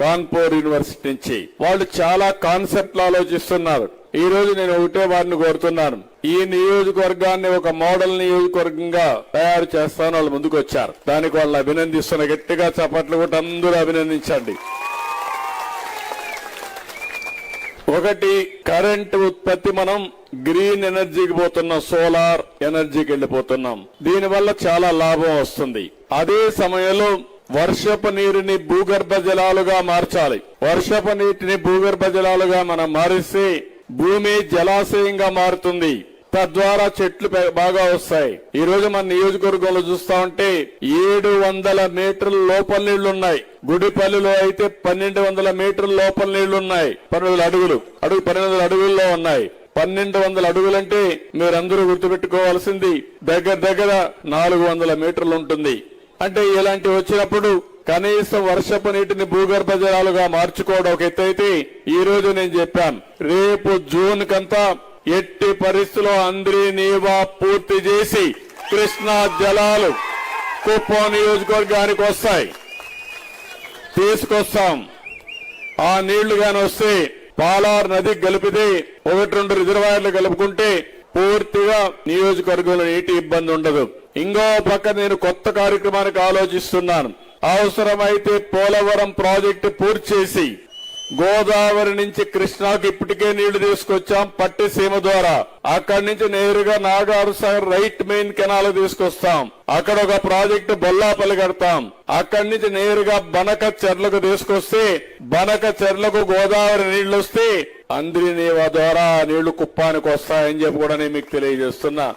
Kanpur university నుంచి. వాళ్ళు చాలా కాన్సెప్ట్లు ఆలోచిస్తున్నారు. ఈ రోజు నేను ఒకటే వారిని కోరుతున్నాను. ఈ నియోజకవర్గాన్ని ఒక మోడల్ నియోజకవర్గంగా తయారు చేస్తాను వాళ్ళు ముందుకు వచ్చారు దానికి వాళ్ళు అభినందిస్తున్న గట్టిగా చప్పట్లు కూడా అందరూ అభినందించండి. ఒకటి కరెంట్ ఉత్పత్తి మనం గ్రీన్ ఎనర్జీకి పోతున్నాం. సోలార్ ఎనర్జీకి వెళ్ళిపోతున్నాం. దీనివల్ల చాలా లాభం వస్తుంది. అదే సమయంలో వర్షపు నీరుని భూగర్భ జలాలుగా మార్చాలి. వర్షపు నీటిని భూగర్భ జలాలుగా మనం మారిస్తే భూమి జలాశయంగా మారుతుంది. తద్వారా చెట్లు బాగా వస్తాయి. ఈ రోజు మన నియోజకవర్గంలో చూస్తా ఉంటే ఏడు వందల మీటర్ల లోపల నీళ్ళున్నాయి. గుడిపల్లిలో అయితే పన్నెండు వందల మీటర్ల లోపల నీళ్ళున్నాయి. పన్నెండు అడుగులు. అడుగు పన్నెండు అడుగుల్లో ఉన్నాయి. పన్నెండు వందల అడుగులంటే మీరందరూ గుర్తుపెట్టుకోవాల్సింది దగ్గర దగ్గర నాలుగు వందల మీటర్లు ఉంటుంది. అంటే ఇలాంటివి వచ్చినప్పుడు కనీసం వర్షపు నీటిని భూగర్భ జలాలుగా మార్చుకోవడం ఒక ఎత్తైతే ఈ రోజు నేను చెప్పాను. రేపు జూన్ కంతా ఎట్టి పరిస్థితుల్లో అందరి నీవా పూర్తి చేసి కృష్ణా జలాలు కుప్పం నియోజకవర్గానికి వస్తాయి. తీసుకొస్తాం. ఆ నీళ్ళు గాని వస్తే పాలార్ నది కలిపితే ఒకటి రెండు రిజర్వాయర్లు కలుపుకుంటే పూర్తిగా నియోజకవర్గంలో నీటి ఇబ్బంది ఉండదు. ఇంకో పక్క నేను కొత్త కార్యక్రమానికి ఆలోచిస్తున్నాను. అవసరమైతే పోలవరం ప్రాజెక్టు పూర్తి చేసి గోదావరి నుంచి కృష్ణాకి ఇప్పటికే నీళ్ళు తీసుకొచ్చాం పట్టిసీమ ద్వారా. అక్కడి నుంచి నేరుగా నాగారు సాగర్ రైట్ మెయిన్ కెనాల్ తీసుకొస్తాం. అక్కడ ఒక ప్రాజెక్టు బొల్లాపల్లి కడతాం. అక్కడి నుంచి నేరుగా బనక చెర్లకు తీసుకొస్తే బనక చెర్లకు గోదావరి నీళ్ళు వస్తే అంద్రి ద్వారా నీళ్ళు కుప్పానికి వస్తాయని చెప్పి కూడా నేను మీకు తెలియజేస్తున్నా.